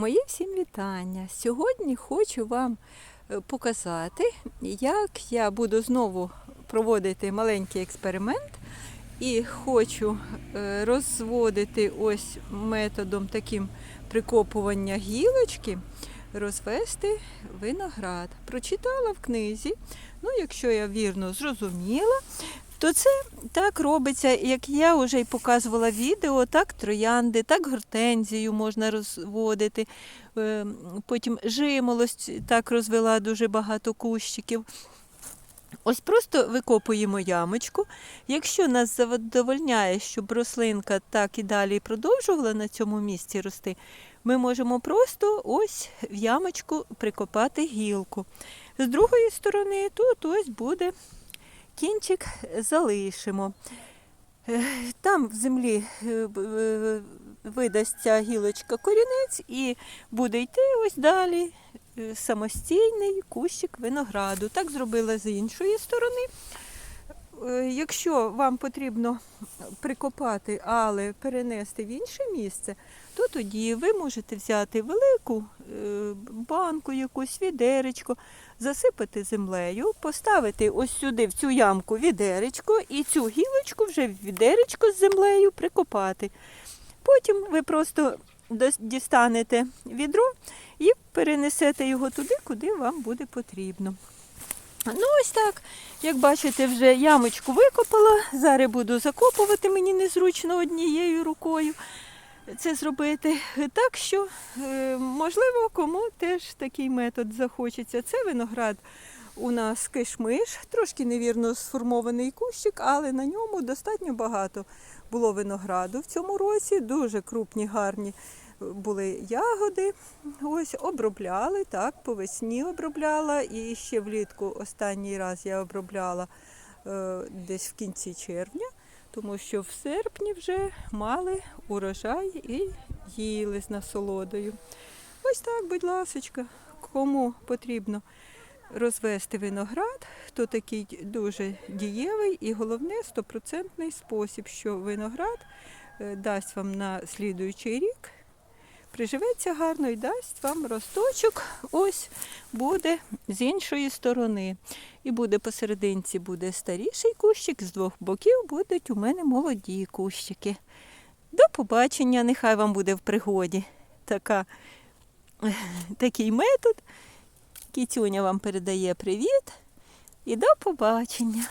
Мої всім вітання. Сьогодні хочу вам е, показати, як я буду знову проводити маленький експеримент і хочу е, розводити ось методом таким прикопування гілочки, розвести виноград. Прочитала в книзі, ну, якщо я вірно зрозуміла, то це так робиться, як я вже й показувала відео, так троянди, так гортензію можна розводити. Е, Потім жимолость так розвела дуже багато кущиків. Ось просто викопуємо ямочку. Якщо нас задовольняє, щоб рослинка так і далі продовжувала на цьому місці рости, ми можемо просто ось в ямочку прикопати гілку. З другої сторони тут ось буде кінчик залишимо. Е, Там в землі видасться е, видасть ця гілочка корінець і буде йти ось далі е, самостійний кущик винограду. Так зробила з іншої сторони. Е, Якщо вам потрібно прикопати, але перенести в інше місце, то тоді ви можете взяти велику е, банку, якусь відеречко, засипати землею, поставити ось сюди, в цю ямку відеречко, і цю гілочку вже в відеречко з землею прикопати. Потім ви просто дістанете відро і перенесете його туди, куди вам буде потрібно. Ну, ось так. Як бачите, вже ямочку викопала. Зараз буду закопувати, мені незручно однією рукою це зробити. Так що, е, можливо, кому теж такий метод захочеться. Це виноград у нас кишмиш, трошки невірно сформований кущик, але на ньому достатньо багато було винограду в цьому році. Дуже крупні, гарні були ягоди. Ось обробляли, так, по весні обробляла. І ще влітку останній раз я обробляла е, десь в кінці червня, тому що в серпні вже мали урожай і їли з насолодою. Ось так, будь ласочка, кому потрібно розвести виноград, то такий дуже дієвий і головне стопроцентний спосіб, що виноград е, дасть вам на слідуючий рік приживеться гарно і дасть вам росточок. Ось буде з іншої сторони. І буде посерединці буде старіший кущик, з двох боків будуть у мене молоді кущики. До побачення, нехай вам буде в пригоді така, такий метод. Кітюня вам передає привіт і до побачення.